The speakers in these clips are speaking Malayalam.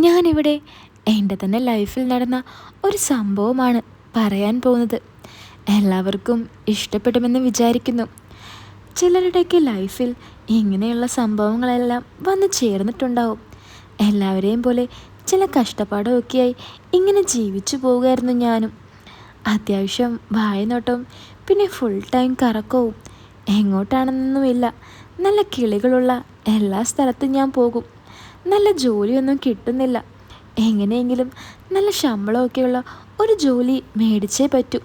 ഞാനിവിടെ എന്റെ തന്നെ ലൈഫിൽ നടന്ന ഒരു സംഭവമാണ് പറയാൻ പോകുന്നത്. എല്ലാവർക്കും ഇഷ്ടപ്പെടുമെന്ന് വിചാരിക്കുന്നു. ചിലരുടെയൊക്കെ ലൈഫിൽ ഇങ്ങനെയുള്ള സംഭവങ്ങളെല്ലാം വന്നു ചേർന്നിട്ടുണ്ടാവും. എല്ലാവരെയും പോലെ ചില കഷ്ടപ്പാടുമൊക്കെയായി ഇങ്ങനെ ജീവിച്ചു പോവുകയായിരുന്നു ഞാനും. അത്യാവശ്യം വായനോട്ടവും പിന്നെ ഫുൾ ടൈം കറക്കവും. എങ്ങോട്ടാണെന്നൊന്നുമില്ല. നല്ല കിളികളുള്ള എല്ലാ സ്ഥലത്തും ഞാൻ പോകും. നല്ല ജോലിയൊന്നും കിട്ടുന്നില്ല. എങ്ങനെയെങ്കിലും നല്ല ശമ്പളമൊക്കെയുള്ള ഒരു ജോലി മേടിച്ചേ പറ്റൂ.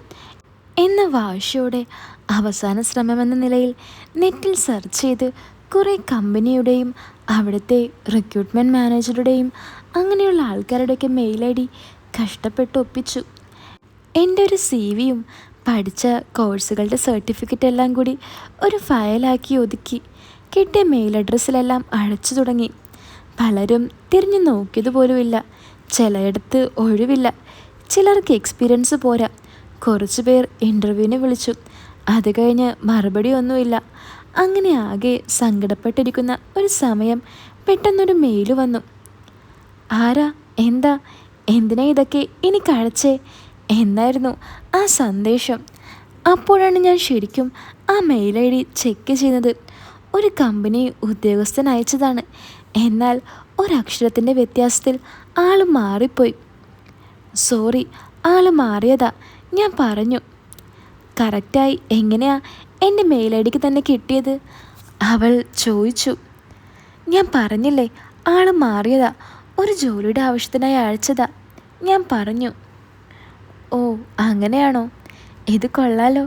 എന്ന വാശിയോടെ അവസാന ശ്രമമെന്ന നിലയിൽ നെറ്റിൽ സെർച്ച് ചെയ്ത് കുറേ കമ്പനിയുടെയും അവിടുത്തെ റിക്രൂട്ട്മെന്റ് മാനേജറുടെയും അങ്ങനെയുള്ള ആൾക്കാരുടെയൊക്കെ മെയിൽ ഐ ഡി കഷ്ടപ്പെട്ട് ഒപ്പിച്ചു എന്റെ ഒരു സി വിയും പഠിച്ച കോഴ്സുകളുടെ സർട്ടിഫിക്കറ്റ് എല്ലാം കൂടി ഒരു ഫയലാക്കി ഒതുക്കി. കിട്ടിയ മെയിൽ അഡ്രസ്സിലെല്ലാം അഴച്ചു തുടങ്ങി. പലരും തിരിഞ്ഞു നോക്കിയതുപോലുമില്ല. ചിലയിടത്ത് ഒഴിവില്ല. ചിലർക്ക് എക്സ്പീരിയൻസ് പോരാ. കുറച്ച് പേർ ഇന്റർവ്യൂവിന് വിളിച്ചു. അത് കഴിഞ്ഞ് മറുപടി ഒന്നുമില്ല. അങ്ങനെ ആകെ സങ്കടപ്പെട്ടിരിക്കുന്ന ഒരു സമയം പെട്ടെന്നൊരു മെയിൽ വന്നു. ആരാ? എന്താ? എന്തിനാ ഇതൊക്കെ ഇനി കഴിച്ചേ എന്നായിരുന്നു ആ സന്ദേശം. അപ്പോഴാണ് ഞാൻ ശരിക്കും ആ മെയിൽ ഐ ഡി ചെക്ക് ചെയ്യുന്നത്. ഒരു കമ്പനി ഉദ്യോഗസ്ഥൻ അയച്ചതാണ്. എന്നാൽ ഒരക്ഷരത്തിന്റെ വ്യത്യാസത്തിൽ ആൾ മാറിപ്പോയി. സോറി ആൾ മാറിയതാ ഞാൻ പറഞ്ഞു. കറക്റ്റായി എങ്ങനെയാ എന്റെ മെയിൽ തന്നെ കിട്ടിയത്? അവൾ ചോദിച്ചു. ഞാൻ പറഞ്ഞില്ലേ ആൾ മാറിയതാ. ഒരു ജോലിയുടെ ആവശ്യത്തിനായി അയച്ചതാ. ഞാൻ പറഞ്ഞു. ഓ അങ്ങനെയാണോ? ഇത് കൊള്ളാലോ.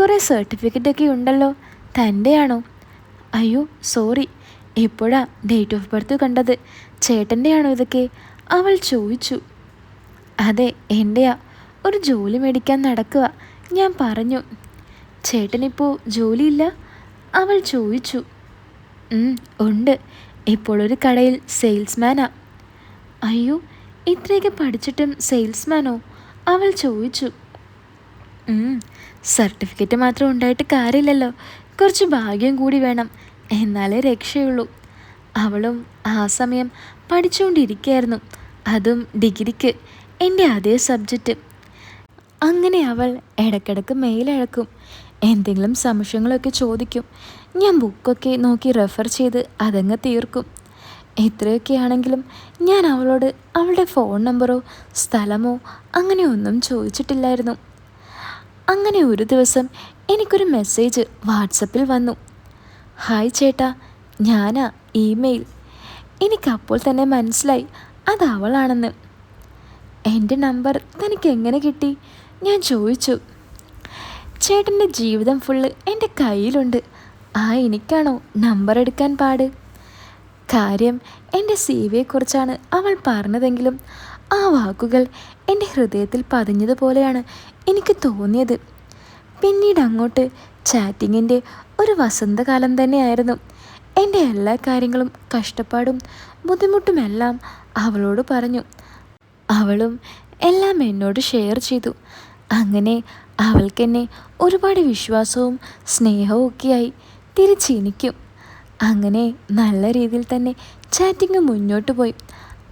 കുറേ സർട്ടിഫിക്കറ്റൊക്കെ ഉണ്ടല്ലോ. തന്റെയാണോ? അയ്യോ സോറി. എപ്പോഴാ ഡേറ്റ് ഓഫ് ബർത്ത് കണ്ടത്? ചേട്ടന്റെയാണോ ഇതൊക്കെ? അവൾ ചോദിച്ചു. അതെ എന്റെയാ ഒരു ജോലി മേടിക്കാൻ നടക്കുക. ഞാൻ പറഞ്ഞു. ചേട്ടനിപ്പോൾ ജോലിയില്ല? അവൾ ചോദിച്ചു. "ഉം, ഉണ്ട്. ഇപ്പോൾ ഒരു കടയിൽ സെയിൽസ്മാനാ അയ്യോ ഇത്രയൊക്കെ പഠിച്ചിട്ടും സെയിൽസ്മാനോ അവൾ ചോദിച്ചു. സർട്ടിഫിക്കറ്റ് മാത്രം ഉണ്ടായിട്ട് കാര്യമില്ലല്ലോ. കുറച്ച് ഭാഗ്യം കൂടി വേണം. എന്നാലേ രക്ഷയുള്ളൂ. അവളും ആ സമയം പഠിച്ചുകൊണ്ടിരിക്കുകയായിരുന്നു. അതും ഡിഗ്രിക്ക് എന്റെ അതേ സബ്ജക്റ്റ്. അങ്ങനെ അവൾ ഇടയ്ക്കിടയ്ക്ക് മെയിലഴക്കും എന്തെങ്കിലും സംശയങ്ങളൊക്കെ ചോദിക്കും. ഞാൻ ബുക്കൊക്കെ നോക്കി റെഫർ ചെയ്ത് അതങ്ങ് തീർക്കും. ഇത്രയൊക്കെ ആണെങ്കിലും ഞാൻ അവളോട് അവളുടെ ഫോൺ നമ്പറോ സ്ഥലമോ അങ്ങനെ ഒന്നും ചോദിച്ചിട്ടില്ലായിരുന്നു. അങ്ങനെ ഒരു ദിവസം എനിക്കൊരു മെസ്സേജ് വാട്സപ്പിൽ വന്നു. ഹായ് ചേട്ടാ ഞാനാ ഇമെയിൽ. എനിക്കപ്പോൾ തന്നെ മനസ്സിലായി അത് അവളാണെന്ന്. എന്റെ നമ്പർ തനിക്ക് എങ്ങനെ കിട്ടി? ഞാൻ ചോദിച്ചു. ചേട്ടന്റെ ജീവിതം ഫുള്ള് എന്റെ കയ്യിലുണ്ട്. ആ എനിക്കാണോ നമ്പർ എടുക്കാൻ പാട്? കാര്യം എന്റെ സി വിയെക്കുറിച്ചാണ് അവൾ പറഞ്ഞതെങ്കിലും ആ വാക്കുകൾ എന്റെ ഹൃദയത്തിൽ പതിഞ്ഞതുപോലെയാണ് എനിക്ക് തോന്നിയത്. പിന്നീട് അങ്ങോട്ട് ചാറ്റിങ്ങിന്റെ ഒരു വസന്തകാലം തന്നെയായിരുന്നു. എന്റെ എല്ലാ കാര്യങ്ങളും കഷ്ടപ്പാടും ബുദ്ധിമുട്ടുമെല്ലാം അവളോട് പറഞ്ഞു. അവളും എല്ലാം എന്നോട് ഷെയർ ചെയ്തു. അങ്ങനെ അവൾക്കെന്നെ ഒരുപാട് വിശ്വാസവും സ്നേഹവും ഒക്കെയായി തിരിച്ചെനിക്കും അങ്ങനെ നല്ല രീതിയിൽ തന്നെ ചാറ്റിങ് മുന്നോട്ട് പോയി.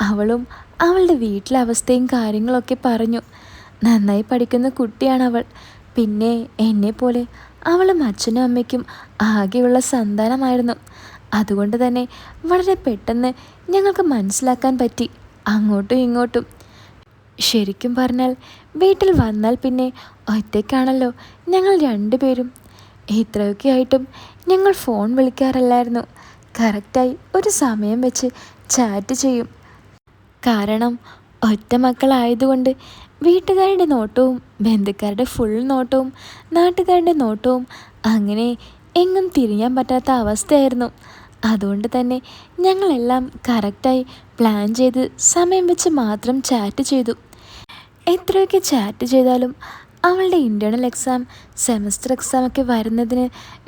അവളും അവളുടെ വീട്ടിലെ അവസ്ഥയും കാര്യങ്ങളൊക്കെ പറഞ്ഞു. നന്നായി പഠിക്കുന്ന കുട്ടിയാണ് അവൾ പിന്നെ എന്നെപ്പോലെ അവളും അച്ഛനും അമ്മയ്ക്കും ആകെയുള്ള സന്താനമായിരുന്നു. അതുകൊണ്ട് തന്നെ വളരെ പെട്ടെന്ന് ഞങ്ങൾക്ക് മനസ്സിലാക്കാൻ പറ്റി. അങ്ങോട്ടും ഇങ്ങോട്ടും. ശരിക്കും പറഞ്ഞാൽ വീട്ടിൽ വന്നാൽ പിന്നെ ഒറ്റയ്ക്കാണല്ലോ ഞങ്ങൾ രണ്ടുപേരും. ഇത്രയൊക്കെ ആയിട്ടും ഞങ്ങൾ ഫോൺ വിളിക്കാറില്ലായിരുന്നു. കറക്റ്റായി ഒരു സമയം വെച്ച് ചാറ്റ് ചെയ്യും. കാരണം ഒറ്റ മക്കളായതുകൊണ്ട് വീട്ടുകാരുടെ നോട്ടവും ബന്ധുക്കാരുടെ ഫുൾ നോട്ടവും നാട്ടുകാരുടെ നോട്ടവും അങ്ങനെ എങ്ങും തിരിയാൻ പറ്റാത്ത അവസ്ഥയായിരുന്നു. അതുകൊണ്ട് തന്നെ ഞങ്ങളെല്ലാം കറക്റ്റായി പ്ലാൻ ചെയ്ത് സമയം വെച്ച് മാത്രം ചാറ്റ് ചെയ്തു. എത്രയൊക്കെ ചാറ്റ് ചെയ്താലും അവളുടെ ഇന്റേർണൽ എക്സാം സെമസ്റ്റർ എക്സാമൊക്കെ വരുന്നതിന്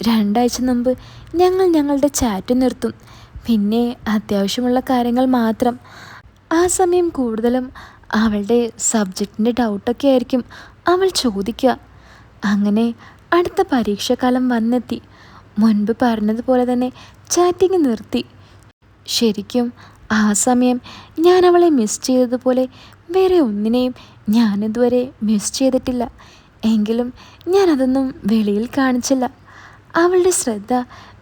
രണ്ടാഴ്ച മുമ്പ് ഞങ്ങൾ ഞങ്ങളുടെ ചാറ്റ് നിർത്തും. പിന്നെ അത്യാവശ്യമുള്ള കാര്യങ്ങൾ മാത്രം ആ സമയം കൂടുതലും അവളുടെ സബ്ജക്റ്റിന്റെ ഡൗട്ടൊക്കെ ആയിരിക്കും അവൾ ചോദിക്കുക. അങ്ങനെ അടുത്ത പരീക്ഷാകാലം വന്നെത്തി. മുൻപ് പറഞ്ഞതുപോലെ തന്നെ ചാറ്റിങ് നിർത്തി. ശരിക്കും ആ സമയം ഞാൻ അവളെ മിസ് ചെയ്തതുപോലെ വേറെ ഒന്നിനെയും ഞാനിതുവരെ മിസ് ചെയ്തിട്ടില്ല. എങ്കിലും ഞാനതൊന്നും വെളിയിൽ കാണിച്ചില്ല. അവളുടെ ശ്രദ്ധ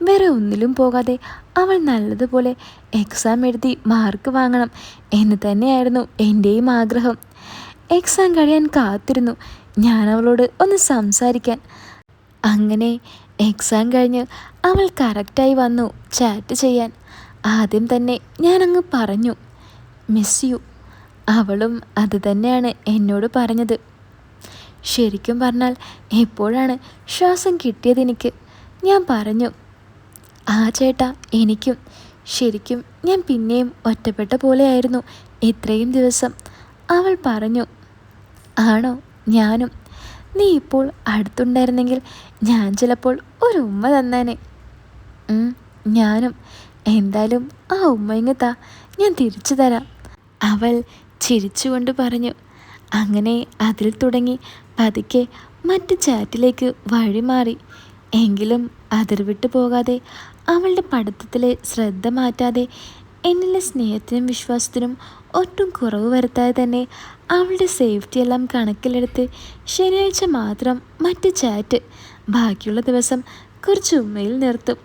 വേറെ ഒന്നിലും പോകാതെ അവൾ നല്ലതുപോലെ എക്സാം എഴുതി മാർക്ക് വാങ്ങണം എന്ന് തന്നെയായിരുന്നു എന്റെയും ആഗ്രഹം. എക്സാം കഴിയാൻ കാത്തിരുന്നു. ഞാൻ അവളോട് ഒന്ന് സംസാരിക്കാൻ. അങ്ങനെ എക്സാം കഴിഞ്ഞ് അവൾ കറക്റ്റായി വന്നു ചാറ്റ് ചെയ്യാൻ. ആദ്യം തന്നെ ഞാനങ്ങ് പറഞ്ഞു മിസ് യു അവളും അത് തന്നെയാണ് എന്നോട് പറഞ്ഞത്. ശരിക്കും പറഞ്ഞാൽ എപ്പോഴാണ് ശ്വാസം കിട്ടിയതെനിക്ക് ഞാൻ പറഞ്ഞു ആ ചേട്ടാ എനിക്കും ശരിക്കും ഞാൻ പിന്നെയും ഒറ്റപ്പെട്ട പോലെയായിരുന്നു ഇത്രയും ദിവസം. അവൾ പറഞ്ഞു ആണോ ഞാനും. നീ ഇപ്പോൾ അടുത്തുണ്ടായിരുന്നെങ്കിൽ ഞാൻ ചിലപ്പോൾ ഒരു ഉമ്മ തന്നേനെ. ഞാനും. എന്തായാലും ആ ഉമ്മ താ ഞാൻ തിരിച്ചു തരാം. അവൾ ചിരിച്ചുകൊണ്ട് പറഞ്ഞു അങ്ങനെ അതിൽ തുടങ്ങി പതുക്കെ മറ്റ് ചാറ്റിലേക്ക് വഴിമാറി. എങ്കിലും അതിർവിട്ടു പോകാതെ അവളുടെ പഠിത്തത്തിലെ ശ്രദ്ധ മാറ്റാതെ എന്നിലെ സ്നേഹത്തിനും വിശ്വാസത്തിനും ഒട്ടും കുറവ് വരുത്താതെ തന്നെ അവളുടെ സേഫ്റ്റി എല്ലാം കണക്കിലെടുത്ത് ശനിയാഴ്ച മാത്രം മറ്റ് ചാറ്റ് ബാക്കിയുള്ള ദിവസം കുറച്ച് ഉമ്മയിൽ നിർത്തും.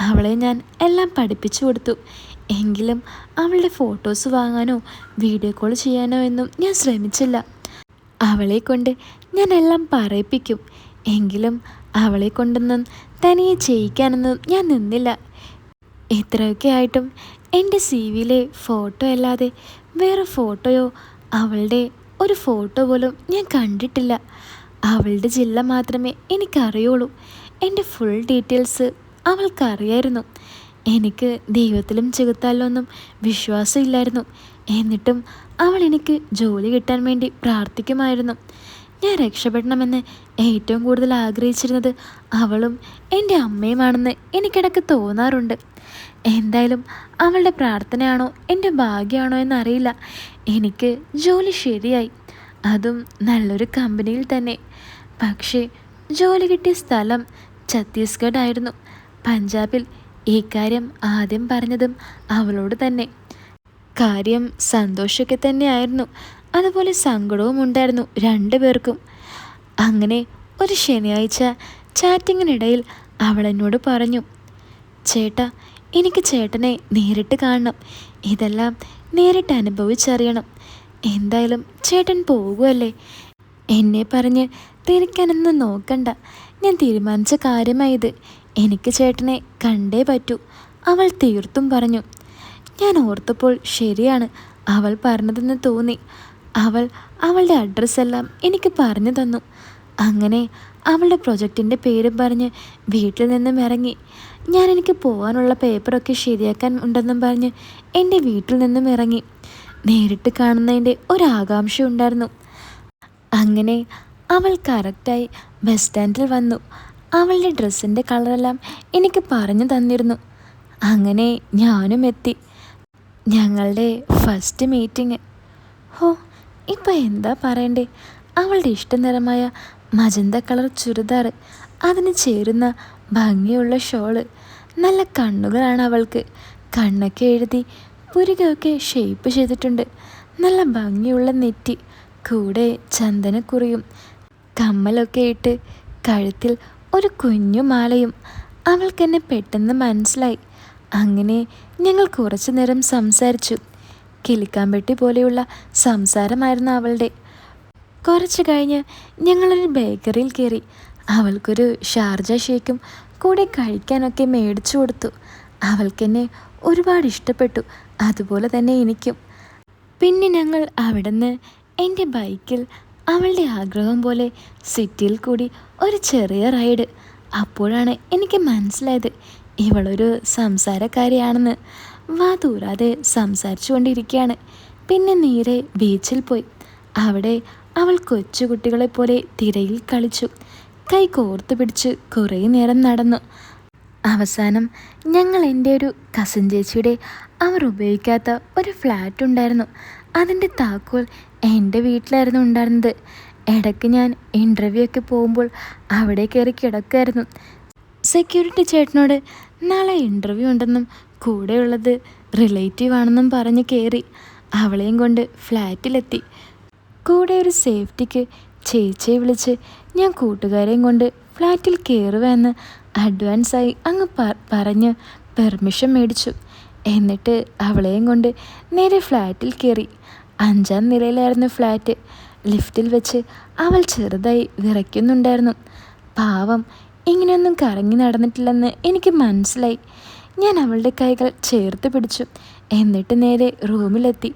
അവളെ ഞാൻ എല്ലാം പഠിപ്പിച്ചു കൊടുത്തു. എങ്കിലും അവളുടെ ഫോട്ടോസ് വാങ്ങാനോ വീഡിയോ കോൾ ചെയ്യാനോ എന്നും ഞാൻ ശ്രമിച്ചില്ല. അവളെ കൊണ്ട് ഞാൻ എല്ലാം പറയിപ്പിക്കും. എങ്കിലും അവളെ കൊണ്ടൊന്നും തനിയെ ചെയ്യിക്കാനൊന്നും ഞാൻ നിന്നില്ല. ഇത്രയൊക്കെ ആയിട്ടും എന്റെ സി വിയിലെ ഫോട്ടോ അല്ലാതെ വേറെ ഫോട്ടോയോ അവളുടെ ഒരു ഫോട്ടോ പോലും ഞാൻ കണ്ടിട്ടില്ല. അവളുടെ ജില്ല മാത്രമേ എനിക്കറിയുള്ളൂ. എന്റെ ഫുൾ ഡീറ്റെയിൽസ് അവൾക്കറിയായിരുന്നു. എനിക്ക് ദൈവത്തിലും ചെകുത്താലൊന്നും വിശ്വാസമില്ലായിരുന്നു. എന്നിട്ടും അവൾ എനിക്ക് ജോലി കിട്ടാൻ വേണ്ടി പ്രാർത്ഥിക്കുമായിരുന്നു. ഞാൻ രക്ഷപ്പെടണമെന്ന് ഏറ്റവും കൂടുതൽ ആഗ്രഹിച്ചിരുന്നത് അവളും എന്റെ അമ്മയുമാണെന്ന് എനിക്കിടക്ക് തോന്നാറുണ്ട്. എന്തായാലും അവളുടെ പ്രാർത്ഥനയാണോ എന്റെ ഭാഗ്യമാണോ എന്നറിയില്ല. എനിക്ക് ജോലി ശരിയായി. അതും നല്ലൊരു കമ്പനിയിൽ തന്നെ. പക്ഷേ ജോലി കിട്ടിയ സ്ഥലം ഛത്തീസ്ഗഡ് ആയിരുന്നു. പഞ്ചാബിൽ ഈ കാര്യം ആദ്യം പറഞ്ഞതും അവളോട് തന്നെ. കാര്യം സന്തോഷമൊക്കെ തന്നെയായിരുന്നു. അതുപോലെ സങ്കടവും ഉണ്ടായിരുന്നു രണ്ടു പേർക്കും. അങ്ങനെ ഒരു ശനിയാഴ്ച ചാറ്റിങ്ങിനിടയിൽ അവൾ എന്നോട് പറഞ്ഞു ചേട്ട എനിക്ക് ചേട്ടനെ നേരിട്ട് കാണണം. ഇതെല്ലാം നേരിട്ട് അനുഭവിച്ചറിയണം. എന്തായാലും ചേട്ടൻ പോകുമല്ലേ എന്നെ പറഞ്ഞ് തിരിക്കാനൊന്നും നോക്കണ്ട. ഞാൻ തീരുമാനിച്ച കാര്യമായത് എനിക്ക് ചേട്ടനെ കണ്ടേ പറ്റൂ അവൾ തീർത്തും പറഞ്ഞു. ഞാൻ ഓർത്തപ്പോൾ ശരിയാണ് അവൾ പറഞ്ഞതെന്ന് തോന്നി. അവൾ അവളുടെ അഡ്രസ്സെല്ലാം എനിക്ക് പറഞ്ഞു തന്നു. അങ്ങനെ അവളുടെ പ്രൊജക്റ്റിന്റെ പേരും പറഞ്ഞ് വീട്ടിൽ നിന്നും ഇറങ്ങി. ഞാൻ എനിക്ക് പോകാനുള്ള പേപ്പറൊക്കെ ശരിയാക്കാൻ ഉണ്ടെന്നും പറഞ്ഞ് എന്റെ വീട്ടിൽ നിന്നും ഇറങ്ങി. നേരിട്ട് കാണുന്നതിന്റെ ഒരാകാംക്ഷ ഉണ്ടായിരുന്നു. അങ്ങനെ അവൾ കറക്റ്റായി ബസ് സ്റ്റാൻഡിൽ വന്നു. അവളുടെ ഡ്രസ്സിന്റെ കളറെല്ലാം എനിക്ക് പറഞ്ഞു തന്നിരുന്നു. അങ്ങനെ ഞാനും എത്തി. ഞങ്ങളുടെ ഫസ്റ്റ് മീറ്റിംഗ്. ഹോ ഇപ്പം എന്താ പറയണ്ടേ? അവളുടെ ഇഷ്ടനിറമായ മജന്ത കളർ ചുരിദാർ അതിന് ചേരുന്ന ഭംഗിയുള്ള ഷോൾ നല്ല കണ്ണുകളാണ് അവൾക്ക്. കണ്ണൊക്കെ എഴുതി പുരികൊക്കെ ഷേപ്പ് ചെയ്തിട്ടുണ്ട്. നല്ല ഭംഗിയുള്ള നെറ്റി കൂടെ ചന്ദനക്കുറിയും കമ്മലൊക്കെ ഇട്ട് കഴുത്തിൽ ഒരു കുഞ്ഞു മാലയും. അവൾക്കെന്നെ പെട്ടെന്ന് മനസ്സിലായി. അങ്ങനെ ഞങ്ങൾ കുറച്ചു നേരം സംസാരിച്ചു. കിളിക്കാമ്പെട്ടി പോലെയുള്ള സംസാരമായിരുന്നു അവളുടെ. കുറച്ച് കഴിഞ്ഞ് ഞങ്ങളൊരു ബേക്കറിയിൽ കയറി. അവൾക്കൊരു ഷാർജ ഷേക്കും കൂടെ കഴിക്കാനൊക്കെ മേടിച്ചു കൊടുത്തു. അവൾക്കെന്നെ ഒരുപാട് ഇഷ്ടപ്പെട്ടു. അതുപോലെ തന്നെ എനിക്കും. പിന്നെ ഞങ്ങൾ അവിടുന്ന് എന്റെ ബൈക്കിൽ അവളുടെ ആഗ്രഹം പോലെ സിറ്റിയിൽ കൂടി ഒരു ചെറിയ റൈഡ്. അപ്പോഴാണ് എനിക്ക് മനസ്സിലായത്. ഇവളൊരു സംസാരക്കാരിയാണെന്ന്. വാ തൂരാതെ സംസാരിച്ചു കൊണ്ടിരിക്കുകയാണ് പിന്നെ നേരെ ബീച്ചിൽ പോയി. അവിടെ അവൾ കൊച്ചുകുട്ടികളെ പോലെ തിരയിൽ കളിച്ചു. കൈ കോർത്തു പിടിച്ച് കുറേ നേരം നടന്നു. അവസാനം ഞങ്ങൾ എന്റെ ഒരു കസിൻ ചേച്ചിയുടെ അവർ ഉപയോഗിക്കാത്ത ഒരു ഫ്ലാറ്റ് ഉണ്ടായിരുന്നു. അതിന്റെ താക്കോൽ എന്റെ വീട്ടിലായിരുന്നു ഉണ്ടായിരുന്നത്. ഇടയ്ക്ക് ഞാൻ ഇന്റർവ്യൂ ഒക്കെ പോകുമ്പോൾ അവിടെ കയറി കിടക്കുമായിരുന്നു. സെക്യൂരിറ്റി ചേട്ടനോട് നാളെ ഇന്റർവ്യൂ ഉണ്ടെന്നും കൂടെയുള്ളത് റിലേറ്റീവ് ആണെന്നും പറഞ്ഞ് കയറി അവളെയും കൊണ്ട് ഫ്ലാറ്റിലെത്തി. കൂടെ ഒരു സേഫ്റ്റിക്ക് ചേച്ചിയെ വിളിച്ച് ഞാൻ കൂട്ടുകാരെയും കൊണ്ട് ഫ്ലാറ്റിൽ കയറുവെന്ന് അഡ്വാൻസായി അങ്ങ് പറഞ്ഞ് പെർമിഷൻ മേടിച്ചു. എന്നിട്ട് അവളെയും കൊണ്ട് നേരെ ഫ്ലാറ്റിൽ കയറി അഞ്ചാം നിലയിലായിരുന്നു ഫ്ലാറ്റ്. ലിഫ്റ്റിൽ വെച്ച് അവൾ ചെറുതായി വിറയ്ക്കുന്നുണ്ടായിരുന്നു. പാവം ഇങ്ങനെയൊന്നും കറങ്ങി നടന്നിട്ടില്ലെന്ന് എനിക്ക് മനസ്സിലായി. ഞാൻ അവളുടെ കൈകൾ ചേർത്ത് പിടിച്ചു. എന്നിട്ട് നേരെ റൂമിലെത്തി.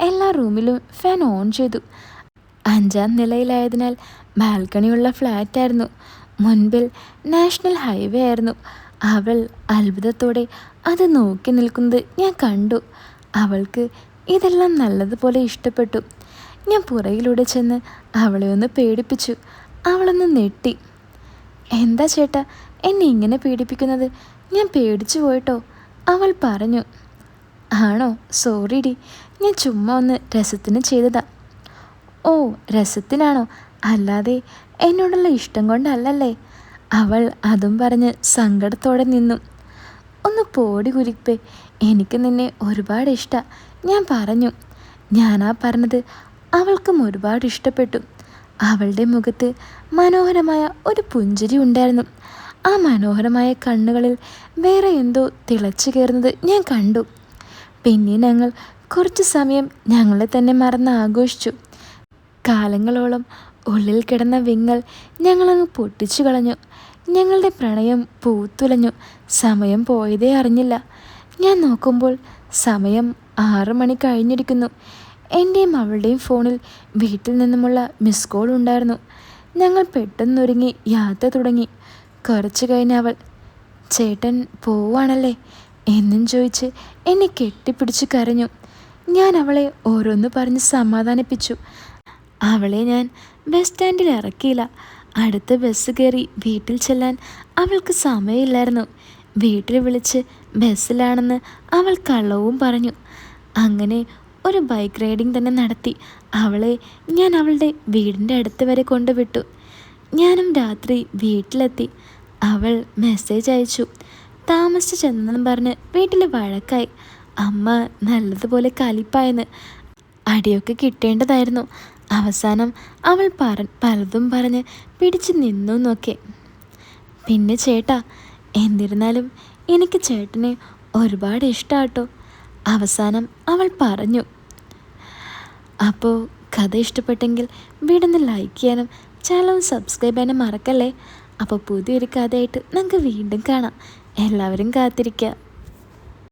എല്ലാ റൂമിലും ഫാൻ ഓൺ ചെയ്തു. അഞ്ചാം നിലയിലായതിനാൽ ബാൽക്കണിയുള്ള ഫ്ലാറ്റായിരുന്നു. മുൻപിൽ നാഷണൽ ഹൈവേ ആയിരുന്നു. അവൾ അത്ഭുതത്തോടെ അത് നോക്കി നിൽക്കുന്നത് ഞാൻ കണ്ടു. അവൾക്ക് ഇതെല്ലാം നല്ലതുപോലെ ഇഷ്ടപ്പെട്ടു. ഞാൻ പുറകിലൂടെ ചെന്ന് അവളെ ഒന്ന് പേടിപ്പിച്ചു. അവളൊന്ന് നെട്ടി എന്താ ചേട്ടാ എന്നെ ഇങ്ങനെ പേടിപ്പിക്കുന്നത്? ഞാൻ പേടിച്ചു പോയിട്ടോ. അവൾ പറഞ്ഞു ആണോ? സോറി ഡി. ഞാൻ ചുമ്മാ ഒന്ന് രസത്തിന് ചെയ്തതാ. ഓ രസത്തിനാണോ? അല്ലാതെ എന്നോടുള്ള ഇഷ്ടം കൊണ്ടല്ലല്ലേ? അവൾ അതും പറഞ്ഞ് സങ്കടത്തോടെ നിന്നു. ഒന്ന് പോടി കുരിപ്പേ. എനിക്ക് നിന്നെ ഒരുപാട് ഇഷ്ടമാണ് ഞാൻ പറഞ്ഞു ഞാനാ പറഞ്ഞത് അവൾക്കും ഒരുപാട് ഇഷ്ടപ്പെട്ടു. അവളുടെ മുഖത്ത് മനോഹരമായ ഒരു പുഞ്ചിരി ഉണ്ടായിരുന്നു. ആ മനോഹരമായ കണ്ണുകളിൽ വേറെ എന്തോ തിളച്ചു കയറുന്നത് ഞാൻ കണ്ടു. പിന്നെ ഞങ്ങൾ കുറച്ച് സമയം ഞങ്ങളെ തന്നെ മറന്ന് ആഘോഷിച്ചു. കാലങ്ങളോളം ഉള്ളിൽ കിടന്ന വിങ്ങൽ ഞങ്ങളങ്ങ് പൊട്ടിച്ചു കളഞ്ഞു. ഞങ്ങളുടെ പ്രണയം പൂത്തുലഞ്ഞു. സമയം പോയതേ അറിഞ്ഞില്ല. ഞാൻ നോക്കുമ്പോൾ സമയം ആറ് മണി കഴിഞ്ഞിരിക്കുന്നു. എന്റെയും അവളുടെയും ഫോണിൽ വീട്ടിൽ നിന്നുമുള്ള മിസ് കോൾ ഉണ്ടായിരുന്നു. ഞങ്ങൾ പെട്ടെന്നൊരുങ്ങി യാത്ര തുടങ്ങി. കുറച്ച് കഴിഞ്ഞ് അവൾ ചേട്ടൻ പോവാണല്ലേ എന്നും ചോദിച്ച് എന്നെ കെട്ടിപ്പിടിച്ച് കരഞ്ഞു. ഞാൻ അവളെ ഓരോന്ന് പറഞ്ഞ് സമാധാനിപ്പിച്ചു. അവളെ ഞാൻ ബസ് സ്റ്റാൻഡിൽ ഇറക്കിയില്ല. അടുത്ത ബസ് കയറി വീട്ടിൽ ചെല്ലാൻ അവൾക്ക് സമയമില്ലായിരുന്നു. വീട്ടിൽ വിളിച്ച് ബസ്സിലാണെന്ന് അവൾ കള്ളവും പറഞ്ഞു. അങ്ങനെ ഒരു ബൈക്ക് റൈഡിങ് തന്നെ നടത്തി. അവളെ ഞാൻ അവളുടെ വീടിന്റെ അടുത്ത് വരെ കൊണ്ടുവിട്ടു. ഞാനും രാത്രി വീട്ടിലെത്തി. അവൾ മെസ്സേജ് അയച്ചു. താമസിച്ച് ചെന്നെന്ന് പറഞ്ഞ് വീട്ടിൽ വഴക്കായി. അമ്മ നല്ലതുപോലെ കലിപ്പായെന്ന് അടിയൊക്കെ കിട്ടേണ്ടതായിരുന്നു. അവസാനം അവൾ പറ പലതും പറഞ്ഞ് പിടിച്ച് നിന്നു നോക്കെ. പിന്നെ ചേട്ടാ എന്നിരുന്നാലും എനിക്ക് ചേട്ടനെ ഒരുപാട് ഇഷ്ടമാട്ടോ അവസാനം അവൾ പറഞ്ഞു. അപ്പോൾ കഥ ഇഷ്ടപ്പെട്ടെങ്കിൽ വീടൊന്ന് ലൈക്ക് ചെയ്യാനും ചാനൽ സബ്സ്ക്രൈബ് ചെയ്യാനും മറക്കല്ലേ? അപ്പോൾ പുതിയൊരു കഥയായിട്ട് നമുക്ക് വീണ്ടും കാണാം. എല്ലാവരും കാത്തിരിക്കുക